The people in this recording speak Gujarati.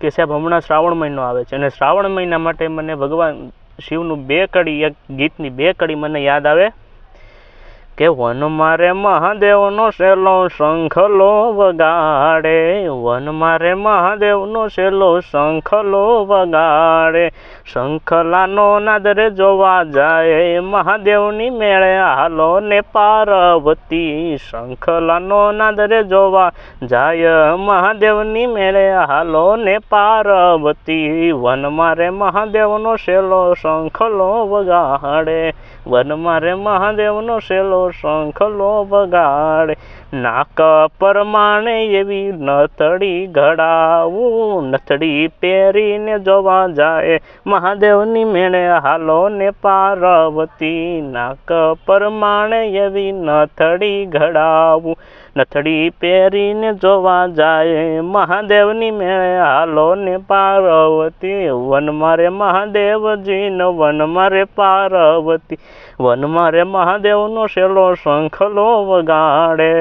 કે સાહેબ, હમણાં શ્રાવણ મહિનો આવે છે અને શ્રાવણ મહિના માટે મને ભગવાન શિવનું બે કડી, એક ગીતની બે કડી મને યાદ આવે. કે વન મારે મહાદેવનો સેલો શંખલો વગાડે. વન મારે મહાદેવનો સેલો શંખલો વગાડે. શંખલાનો નાદરે જોવા જાય. મહાદેવની મેળે હાલો ને પાર્વતી. શંખલાનો નાદરે જોવા જાય. મહાદેવની મેળે હાલો ને પાર્વતી. વન મારે મહાદેવનો સેલો શંખલો વગાડે. વન મારે મહાદેવનો શેલો શંખલો વગાડે નાક પરમાણે એવી નથડી ઘડાવું નથડી પહેરીને જોવા જાય. મહાદેવની મેળે હાલો ને પાર્વતી, નાક પરમાણે એવી નથડી ઘડાવું નથડી પહેરીને જોવા જાય. મહાદેવની મેળે હાલો ને પાર્વતી, વન મારે મહાદેવજી ન વન મારે પાર્વતી, વન મારે મહાદેવનો શેલો શંખલો વગાડે